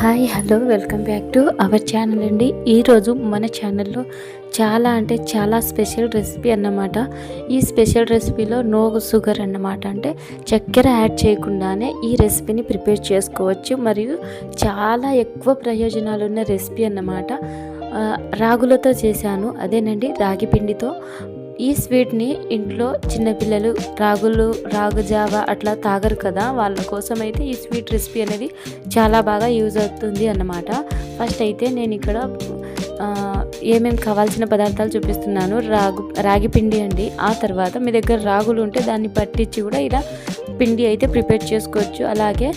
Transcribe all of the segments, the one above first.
Hi hello welcome back to our channel అండి. ఈరోజు మన ఛానల్లో చాలా అంటే చాలా స్పెషల్ రెసిపీ అన్నమాట. ఈ స్పెషల్ రెసిపీలో నో షుగర్ అన్నమాట. అంటే చక్కెర యాడ్ చేయకుండానే ఈ రెసిపీని ప్రిపేర్ చేసుకోవచ్చు. మరియు చాలా ఎక్కువ ప్రయోజనాలు ఉన్న రెసిపీ అన్నమాట. రాగులతో చేశాను. అదేనండి రాగి పిండితో. ఈ స్వీట్ని ఇంట్లో చిన్నపిల్లలు రాగులు రాగు జావ అట్లా తాగరు కదా వాళ్ళ కోసం అయితే ఈ స్వీట్ రెసిపీ అనేది చాలా బాగా యూజ్ అవుతుంది అన్నమాట. ఫస్ట్ అయితే నేను ఇక్కడ ఏమేమి కావాల్సిన పదార్థాలు చూపిస్తున్నాను. రాగు రాగి పిండి అండి. ఆ తర్వాత మీ దగ్గర రాగులు ఉంటే దాన్ని పట్టించి కూడా ఇలా పిండి అయితే ప్రిపేర్ చేసుకోవచ్చు. అలాగే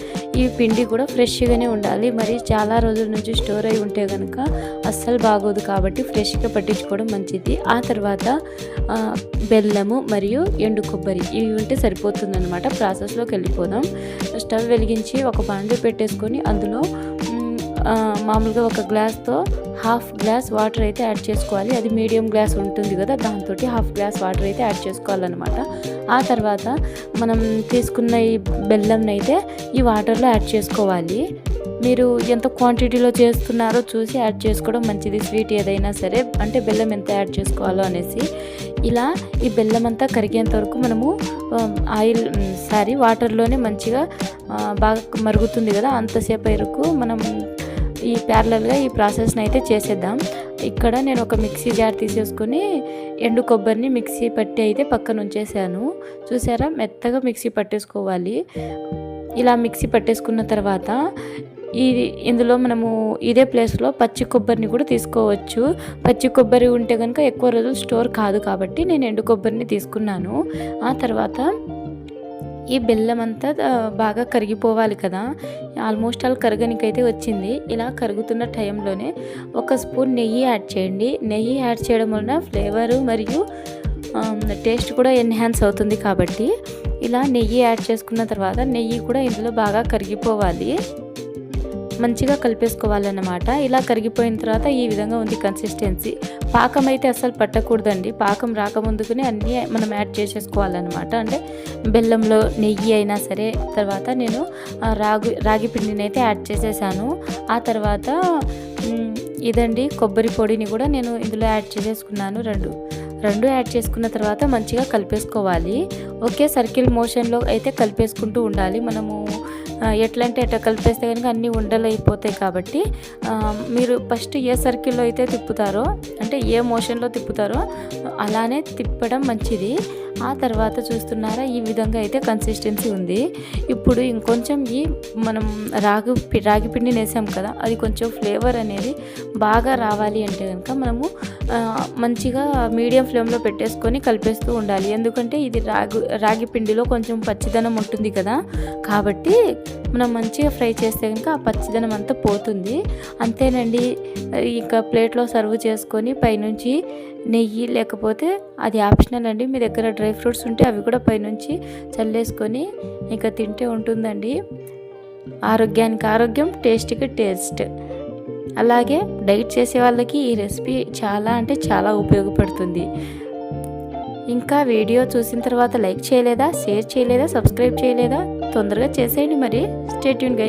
ఈ పిండి కూడా ఫ్రెష్గానే ఉండాలి. మరి చాలా రోజుల నుంచి స్టోర్ అయి ఉంటే కనుక అస్సలు బాగోదు కాబట్టి ఫ్రెష్గా పట్టించుకోవడం మంచిది. ఆ తర్వాత బెల్లము మరియు ఎండు కొబ్బరి ఇవి ఉంటే సరిపోతుందన్నమాట. ప్రాసెస్లోకి వెళ్ళిపోదాం. స్టవ్ వెలిగించి ఒక బాండి పెట్టేసుకొని అందులో మామూలుగా ఒక గ్లాస్తో హాఫ్ గ్లాస్ వాటర్ అయితే యాడ్ చేసుకోవాలి. అది మీడియం గ్లాస్ ఉంటుంది కదా దాంతో హాఫ్ గ్లాస్ వాటర్ అయితే యాడ్ చేసుకోవాలన్నమాట. ఆ తర్వాత మనం తీసుకున్న ఈ బెల్లంని అయితే ఈ వాటర్లో యాడ్ చేసుకోవాలి. మీరు ఎంత క్వాంటిటీలో చేస్తున్నారో చూసి యాడ్ చేసుకోవడం మంచిది. స్వీట్ ఏదైనా సరే అంటే బెల్లం ఎంత యాడ్ చేసుకోవాలో అనేసి. ఇలా ఈ బెల్లం అంతా కరిగేంత వరకు మనము ఆయిల్ సారీ వాటర్లోనే మంచిగా బాగా మరుగుతుంది కదా అంతసేపు వరకు మనం ఈ ప్యారలల్గా ఈ ప్రాసెస్ని అయితే చేసేద్దాం. ఇక్కడ నేను ఒక మిక్సీ జార్ తీసేసుకొని ఎండు కొబ్బరిని మిక్సీ పట్టి అయితే పక్కన ఉంచేసాను. చూసారా? మెత్తగా మిక్సీ పట్టేసుకోవాలి. ఇలా మిక్సీ పట్టేసుకున్న తర్వాత ఇది ఇందులో మనము ఇదే ప్లేస్లో పచ్చి కొబ్బరిని కూడా తీసుకోవచ్చు. పచ్చి కొబ్బరి ఉంటే కనుక ఎక్కువ రోజులు స్టోర్ కాదు కాబట్టి నేను ఎండు కొబ్బరిని తీసుకున్నాను. ఆ తర్వాత ఈ బెల్లం అంతా బాగా కరిగిపోవాలి కదా. ఆల్మోస్ట్ ఆల్ కరగనికైతే వచ్చింది. ఇలా కరుగుతున్న టైంలోనే ఒక స్పూన్ నెయ్యి యాడ్ చేయండి. నెయ్యి యాడ్ చేయడం వలన ఫ్లేవరు మరియు టేస్ట్ కూడా ఎన్హాన్స్ అవుతుంది కాబట్టి ఇలా నెయ్యి యాడ్ చేసుకున్న తర్వాత నెయ్యి కూడా ఇందులో బాగా కరిగిపోవాలి. మంచిగా కలిపేసుకోవాలన్నమాట. ఇలా కరిగిపోయిన తర్వాత ఈ విధంగా ఉంది కన్సిస్టెన్సీ పాకం అయితే అసలు పట్టకూడదండి. పాకం రాకముందుకునే అన్నీ మనం యాడ్ చేసేసుకోవాలన్నమాట. అంటే బెల్లంలో నెయ్యి అయినా సరే తర్వాత నేను రాగి రాగి పిండిని అయితే యాడ్ చేసేసాను. ఆ తర్వాత ఇదండి కొబ్బరి పొడిని కూడా నేను ఇందులో యాడ్ చేసేసుకున్నాను. రెండు రెండు యాడ్ చేసుకున్న తర్వాత మంచిగా కలిపేసుకోవాలి. ఒకే సర్కిల్ మోషన్లో అయితే కలిపేసుకుంటూ ఉండాలి. మనము ఎట్లా అంటే ఎట్లా కలిపేస్తే కనుక అన్నీ ఉండలు అయిపోతాయి కాబట్టి మీరు ఫస్ట్ ఏ సర్కిల్లో అయితే తిప్పుతారో అంటే ఏ మోషన్లో తిప్పుతారో అలానే తిప్పడం మంచిది. ఆ తర్వాత చూస్తున్నారా ఈ విధంగా అయితే కన్సిస్టెన్సీ ఉంది. ఇప్పుడు ఇంకొంచెం ఈ మనం రాగి రాగి పిండిని వేసాం కదా అది కొంచెం ఫ్లేవర్ అనేది బాగా రావాలి అంటే కనుక మనము మంచిగా మీడియం ఫ్లేమ్లో పెట్టేసుకొని కలిపేస్తూ ఉండాలి. ఎందుకంటే ఇది రాగి రాగి పిండిలో కొంచెం పచ్చిదనం ఉంటుంది కదా కాబట్టి మనం మంచిగా ఫ్రై చేస్తే కనుక ఆ పచ్చిదనం అంతా పోతుంది. అంతేనండి ఇంకా ప్లేట్లో సర్వ్ చేసుకొని పైనుంచి నెయ్యి లేకపోతే అది ఆప్షనల్ అండి. మీ దగ్గర డ్రై ఫ్రూట్స్ ఉంటే అవి కూడా పైనుంచి చల్లేసుకొని ఇంకా తింటే ఉంటుందండి. ఆరోగ్యానికి ఆరోగ్యం టేస్ట్కి టేస్ట్. అలాగే డైట్ చేసే వాళ్ళకి ఈ రెసిపీ చాలా అంటే చాలా ఉపయోగపడుతుంది. ఇంకా వీడియో చూసిన తర్వాత లైక్ చేయలేదా షేర్ చేయలేదా సబ్స్క్రైబ్ చేయలేదా? తొందరగా చేసేయండి మరి. స్టేట్యూన్ గై